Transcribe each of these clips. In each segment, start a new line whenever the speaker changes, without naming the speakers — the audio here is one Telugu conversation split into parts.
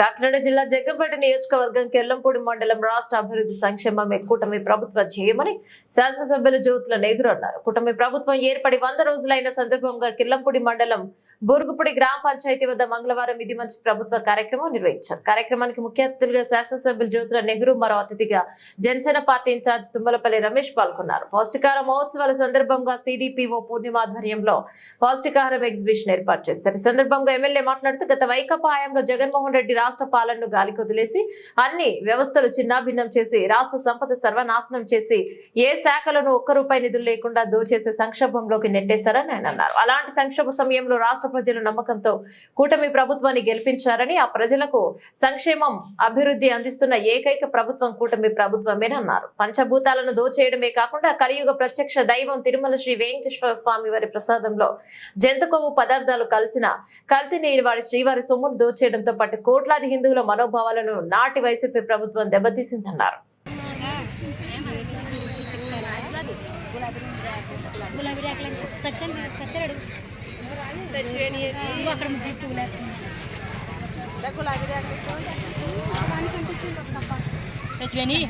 కాకినాడ జిల్లా జగ్గంపేట నియోజకవర్గం కెల్లంపూడి మండలం రాష్ట్ర అభివృద్ధి సంక్షేమమే కూటమి ప్రభుత్వ చేయమని శాసనసభ్యులు జ్యోతుల నెహ్రూ అన్నారు. కూటమి ప్రభుత్వం ఏర్పడి వంద రోజులైన సందర్భంగా కిల్లంపూడి మండలం బూరుగుపూడి గ్రామ పంచాయతీ వద్ద మంగళవారం ఇది మంచి ప్రభుత్వ కార్యక్రమం నిర్వహించారు. కార్యక్రమానికి ముఖ్య అతిథులుగా శాసనసభ్యులు జ్యోతుల నెహ్రూ మరో అతిథిగా జనసేన పార్టీ ఇన్ఛార్జ్ తుమ్మలపల్లి రమేష్ పాల్గొన్నారు. పౌష్టికార మహోత్సవాల సందర్భంగా సిడిపిఓ పూర్ణిమ ఆధ్వర్యంలో పౌష్టికాహారం ఎగ్జిబిషన్ ఏర్పాటు చేస్తారు ఈ సందర్భంగా ఎమ్మెల్యే మాట్లాడుతూ గత వైకాపా హయాంలో జగన్మోహన్ రెడ్డి రాష్ట్ర పాలనను గాలికి వదిలేసి అన్ని వ్యవస్థలు చిన్నాభిన్నం చేసి రాష్ట్ర సంపద సర్వనాశనం చేసి ఏ శాఖలను ఒక్క రూపాయి నిధులు లేకుండా దోచేసే సంక్షోభంలోకి నెట్టేశారని ఆయన అన్నారు. అలాంటి సంక్షోభ సమయంలో రాష్ట్ర ప్రజలు నమ్మకంతో కూటమి ప్రభుత్వాన్ని గెలిపించారని ఆ ప్రజలకు సంక్షేమం అభివృద్ధి అందిస్తున్న ఏకైక ప్రభుత్వం కూటమి ప్రభుత్వమేనన్నారు పంచభూతాలను దోచేయడమే కాకుండా కలియుగ ప్రత్యక్ష దైవం తిరుమల శ్రీ వెంకటేశ్వర స్వామి వారి ప్రసాదంలో జంతుకొవ్వు పదార్థాలు కలిసిన కల్తీ నీరు వాడి శ్రీవారి సొమ్మును దోచేయడంతో పాటు కోట్లాది హిందువుల మనోభావాలను నాటి వైసీపీ ప్రభుత్వం దెబ్బతీసిందన్నారు
గులాబీ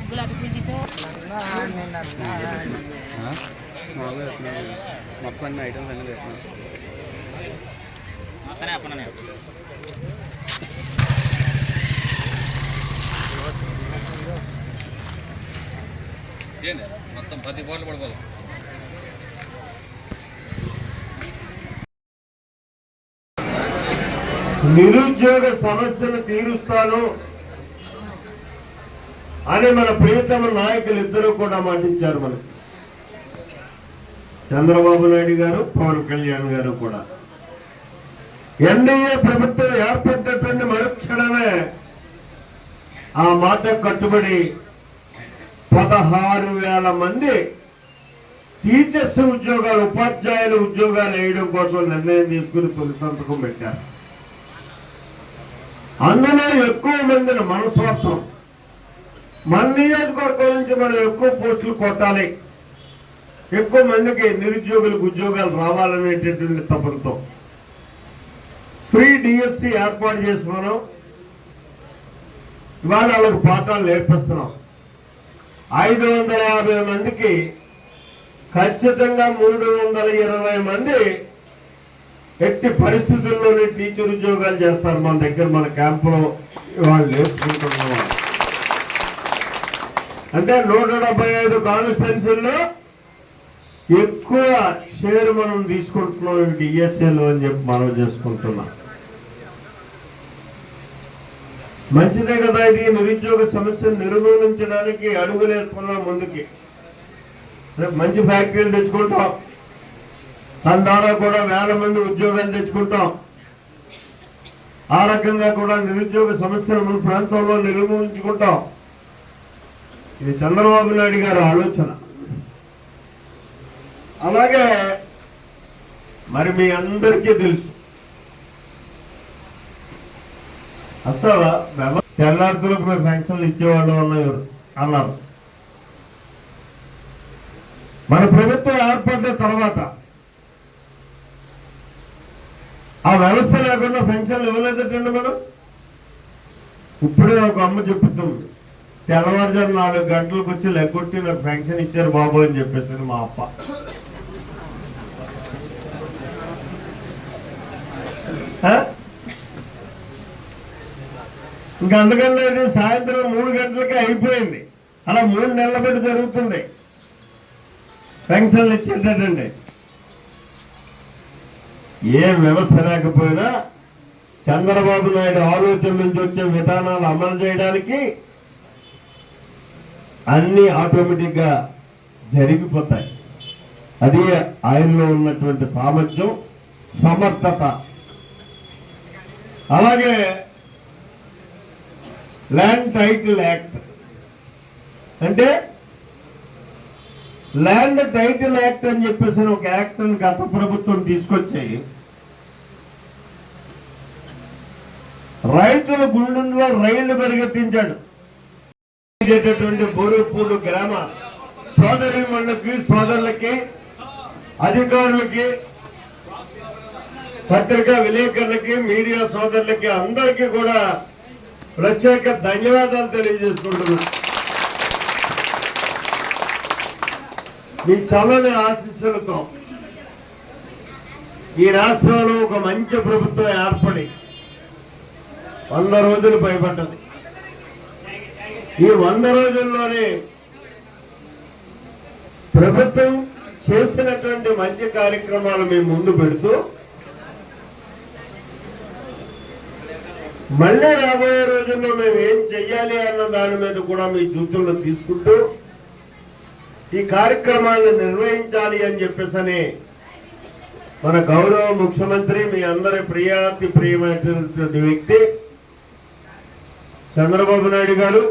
గులాబీ పూలు
మొత్తం అన్ని ఐటమ్స్ అన్నీ
ఏంటి మొత్తం పది బాటలు పడిపోదు
నిరుద్యోగ సమస్యను తీరుస్తాను అని మన ప్రియతమ నాయకులు ఇద్దరు కూడా మాటించారు మనకి. చంద్రబాబు నాయుడు గారు పవన్ కళ్యాణ్ గారు కూడా. ఎన్డీఏ ప్రభుత్వం ఏర్పడినటువంటి మరుక్షణమే ఆ మాట కట్టుబడి పదహారు వేల మంది టీచర్స్ ఉద్యోగాలు ఉపాధ్యాయులు ఉద్యోగాలు వేయడం కోసం నిర్ణయం తీసుకుని తొలి సంతకం పెట్టారు. అందులో ఎక్కువ మందిని మన స్వార్థం మన నియోజకవర్గం నుంచి మనం ఎక్కువ పోస్టులు కొట్టాలి. ఎక్కువ మందికి నిరుద్యోగులకు ఉద్యోగాలు రావాలనేటటువంటి తపనతో. ఫ్రీ డిఎస్సి ఏర్పాటు చేసి మనం ఇవాళ వాళ్ళకి పాఠాలు నేర్పిస్తున్నాం. ఐదు వందల యాభై మందికి ఖచ్చితంగా మూడు వందల ఇరవై మంది ఎట్టి పరిస్థితుల్లోనే టీచర్ ఉద్యోగాలు చేస్తారు మన దగ్గర మన క్యాంపులో వాళ్ళు నేర్చుకుంటున్నారు అంటే నూట డెబ్బై ఐదు కాన్స్టిట్యున్సీల్లో ఎక్కువ షేర్ మనం తీసుకుంటున్నాం డిఎస్ఏలో అని చెప్పి మనం చేసుకుంటున్నాం. మంచిదే కదా ఇది. నిరుద్యోగ సమస్యను నిర్మూలించడానికి అడుగులేస్తున్నాం ముందుకి. మంచి ఫ్యాక్టరీలు తెచ్చుకుంటాం. దాని ద్వారా కూడా వేల మంది ఉద్యోగాలు తెచ్చుకుంటాం. ఆ రకంగా కూడా నిరుద్యోగ సమస్యను మన ప్రాంతంలో నిర్మూలించుకుంటాం. ఇది చంద్రబాబు నాయుడు గారి ఆలోచన. అలాగే మరి మీ అందరికీ తెలుసు. అసలు వ్యవ- తెల్లార్తులకు మేము పెన్షన్లు ఇచ్చేవాళ్ళు అన్నారు అన్నారు. మన ప్రభుత్వం ఏర్పడిన తర్వాత ఆ వ్యవస్థ లేకుండా పెన్షన్లు ఇవ్వలేదటండి మనం? ఇప్పుడే ఒక అమ్మ చెప్తుంది తెల్లవారుజాము నాలుగు గంటలకు వచ్చి లెగ్గొట్టి నాకు పెన్షన్ ఇచ్చారు బాబు అని చెప్పేసి మా అప్ప. Huh? ఇంకా అందుకని సాయంత్రం మూడు గంటలకి అయిపోయింది. అలా మూడు నెలల బట్టి జరుగుతుంది. పెన్షన్లు ఇచ్చేటండి ఏ వ్యవస్థ లేకపోయినా చంద్రబాబు నాయుడు ఆలోచన నుంచి వచ్చే విధానాలు అమలు చేయడానికి అన్ని ఆటోమేటిక్గా జరిగిపోతాయి. అది ఆయనలో ఉన్నటువంటి సామర్థ్యం సమర్థత. అలాగే ల్యాండ్ టైటిల్ యాక్ట్ అంటే ల్యాండ్ టైటిల్ యాక్ట్ అని చెప్పేసి ఒక యాక్ట్ గత ప్రభుత్వం తీసుకొచ్చాయి రైతుల గుండెల్లో రైళ్ళు పరిగెత్తించాడు. చేసేటటువంటి గ్రామ సోదరి సోదరులకి అధికారులకి పత్రికా విలేకరులకి మీడియా సోదరులకి అందరికీ కూడా ప్రత్యేక ధన్యవాదాలు తెలియజేసుకుంటున్నా. మీ చల్లని ఆశీస్సులతో ఈ రాష్ట్రంలో ఒక మంచి ప్రభుత్వం ఏర్పడి వంద రోజులు భయపడ్డది ఈ వంద రోజుల్లోనే ప్రభుత్వం చేసినటువంటి మంచి కార్యక్రమాలు మేము ముందు పెడుతూ మళ్ళీ రాబోయే రోజుల్లో మేము ఏం చెయ్యాలి అన్న దాని మీద కూడా మీ చూతుల్లో తీసుకుంటూ ఈ కార్యక్రమాన్ని నిర్వహించాలి అని చెప్పేసి మన గౌరవ ముఖ్యమంత్రి మీ అందరి ప్రియాతి ప్రియమైనటువంటి వ్యక్తి చంద్రబాబు నాయుడు గారు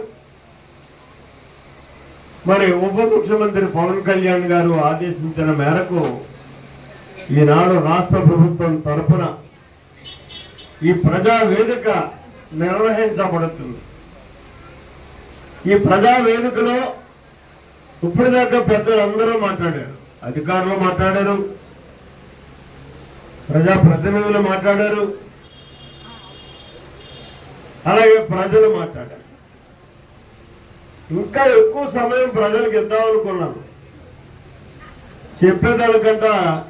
మరి ఉప ముఖ్యమంత్రి పవన్ కళ్యాణ్ గారు ఆదేశించిన మేరకు ఈనాడు రాష్ట్ర ప్రభుత్వం తరఫున ఈ ప్రజా వేదిక నిర్వహించబడుతుంది. ఈ ప్రజా వేదికలో ఇప్పటిదాకా పెద్దలు అందరూ మాట్లాడారు. అధికారులు మాట్లాడారు. ప్రజా ప్రతినిధులు మాట్లాడారు. అలాగే ప్రజలు మాట్లాడారు. ఇంకా ఎక్కువ సమయం ప్రజలకు ఇద్దామనుకున్నాను. చెప్పేదానికంటే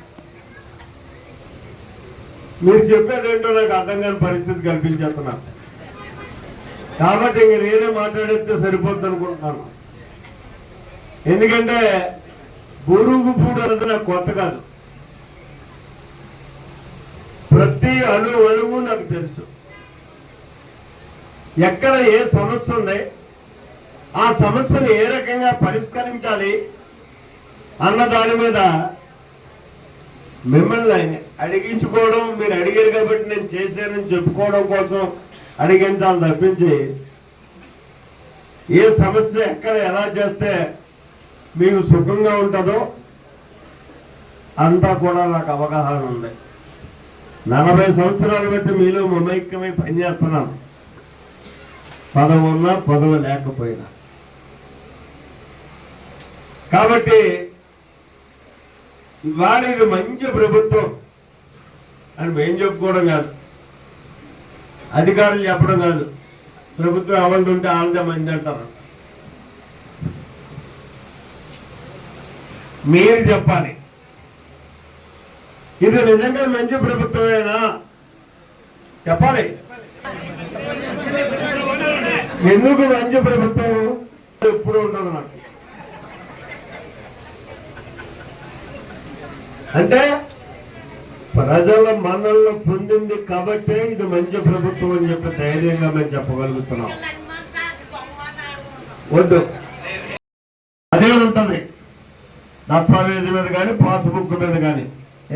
మీరు చెప్పేదేంటో నాకు అర్థం కాని పరిస్థితి కల్పించేస్తున్నారు కాబట్టి ఇంక నేనే మాట్లాడితే సరిపోద్ది అనుకుంటున్నాను. ఎందుకంటే బురుగు పూడు అనేది నాకు కొత్త కాదు. ప్రతి అణు అణువు నాకు తెలుసు. ఎక్కడ ఏ సమస్య ఉంది ఆ సమస్యను ఏ రకంగా పరిష్కరించాలి అన్న దాని మీద మిమ్మల్ని అడిగించుకోవడం మీరు అడిగారు కాబట్టి నేను చేశానని చెప్పుకోవడం కోసం అడిగించాలి తప్పించి ఏ సమస్య ఎక్కడ ఎలా చేస్తే మీకు సుఖంగా ఉంటుందో అంతా కూడా నాకు అవగాహన ఉంది. నలభై సంవత్సరాలు బట్టి మీలో మమైక్యమై పనిచేస్తున్నాను. పదవున్నా ఉన్నా పదవి లేకపోయినా. కాబట్టి ఇవాళ ఇది మంచి ప్రభుత్వం. అని మేము చెప్పుకోవడం కాదు. అధికారులు చెప్పడం కాదు. ప్రభుత్వం ఎవరిది ఉంటే వాళ్ళదే మంది అంటారు. మీరు చెప్పాలి. ఇది నిజంగా మంచి ప్రభుత్వమేనా? చెప్పాలి. ఎందుకు మంచి ప్రభుత్వం? ఎప్పుడు ఉండదు నాకు? అంటే ప్రజల మనల్ని పొందింది కాబట్టే ఇది మంచి ప్రభుత్వం అని చెప్పి ధైర్యంగా మేము చెప్పగలుగుతున్నాం. వద్దు. అదే ఉంటుంది. దస్తావేజీ మీద కానీ పాస్బుక్ మీద కానీ.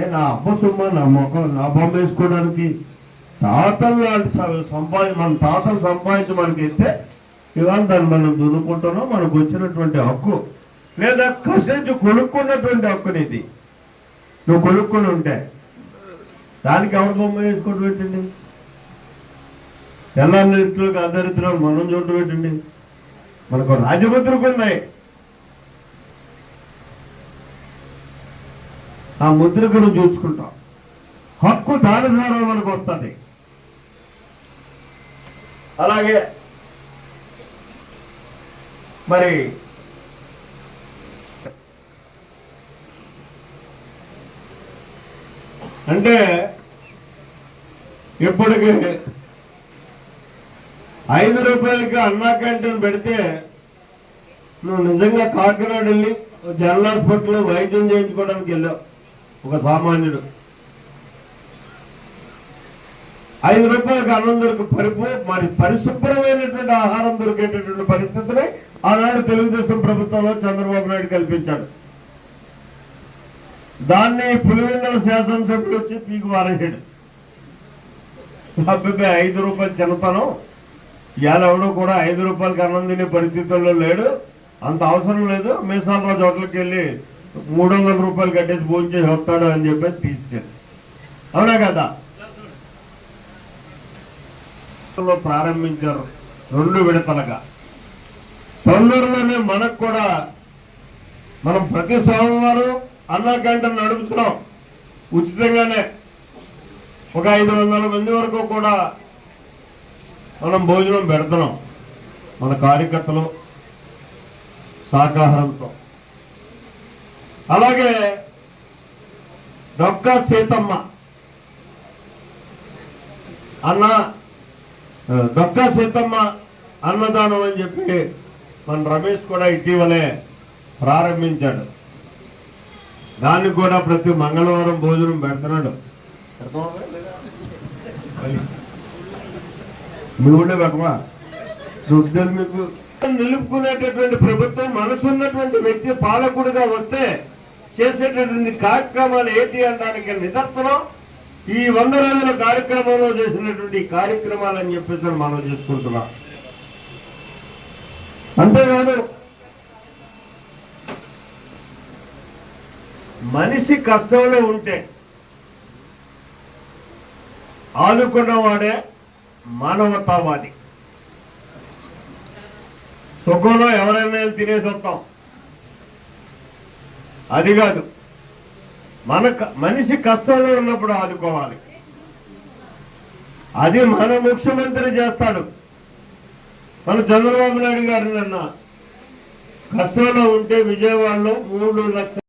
ఏ నా అబ్బ సుమ్మ నా ముఖం నా బొమ్మ వేసుకోవడానికి తాతలు లాంటి సంపాది మన తాతలు సంపాదించి మనకి ఇస్తే ఇవాళ దాన్ని మనం దున్నుకుంటున్నాం. మనకు వచ్చినటువంటి హక్కు. లేదా కష్టించి కొనుక్కున్నటువంటి హక్కుని ఇది నువ్వు కొనుక్కొని ఉంటే. దానికి ఎవరు బొమ్మ వేసుకుంటూ పెట్టండి? ఎలా నృత్యులకు మనం చూడటం పెట్టండి. మనకు రాజముద్రకు ఉన్నాయి ఆ ముద్రకును చూసుకుంటాం హక్కు దాని ద్వారా మనకు వస్తుంది. అలాగే మరి అంటే ఇప్పటికి ఐదు రూపాయలకి అన్నా క్యాంటీన్ పెడితే నువ్వు నిజంగా కాకినాడ వెళ్ళి జనరల్ హాస్పిటల్లో వైద్యం చేయించుకోవడానికి వెళ్ళావు ఒక సామాన్యుడు. ఐదు రూపాయలకు అన్నం దొరికి పరిపు మరి పరిశుభ్రమైనటువంటి ఆహారం దొరికేటటువంటి పరిస్థితిని ఆనాడు తెలుగుదేశం ప్రభుత్వంలో చంద్రబాబు నాయుడు కల్పించాడు. దాన్ని పులివెందుల శాసనసభ్యులు వచ్చి పీకు మారేసాడు అబ్బాయి ఐదు రూపాయలు చిన్నతనం. ఇవాళ ఎవడో కూడా ఐదు రూపాయలకి అన్నం తినే పరిస్థితుల్లో లేడు. అంత అవసరం లేదు. మీసాల హోటల్కి వెళ్ళి మూడు వందల రూపాయలు కట్టేసి భోజనం చేసి వస్తాడు అని చెప్పేసి తీసాడు అవునా కదా? ప్రారంభించారు రెండు విడతలుగా. తొందరలోనే మనకు కూడా మనం ప్రతి సోమవారం అన్నా క్యాంటీన్ నడుపుతున్నాం. ఉచితంగానే ఒక ఐదు వందల మంది వరకు కూడా మనం భోజనం పెడుతున్నాం. మన కార్యకర్తలు శాకాహారంతో. అలాగే డొక్కా సీతమ్మ. అన్న డొక్కా సీతమ్మ అన్నదానం అని చెప్పి మన రమేష్ కూడా ఇటీవలే ప్రారంభించాడు. దాన్ని కూడా ప్రతి మంగళవారం భోజనం పెడుతున్నాడు పెడతావా లేదా? మీ మీకు? నిలుపుకునేటటువంటి ప్రభుత్వం మనసున్నటువంటి వ్యక్తి పాలకుడిగా వస్తే చేసేటటువంటి కార్యక్రమాలు ఏంటి అనడానికి నిదర్శనం. ఈ వంద రోజుల కార్యక్రమంలో చేసినటువంటి కార్యక్రమాలు అని చెప్పేసి మనం చేసుకుంటున్నాం అంతేకాదు మనిషి కష్టంలో ఉంటే ఆదుకున్నవాడే మానవతావాది. సుఖంలో ఎవరైనా తినేసి వస్తాం. అది కాదు. మన మనిషి కష్టంలో ఉన్నప్పుడు ఆదుకోవాలి. అది మన ముఖ్యమంత్రి చేస్తాడు. మన చంద్రబాబు నాయుడు గారు నిన్న కష్టంలో ఉంటే విజయవాడలో మూడు లక్షల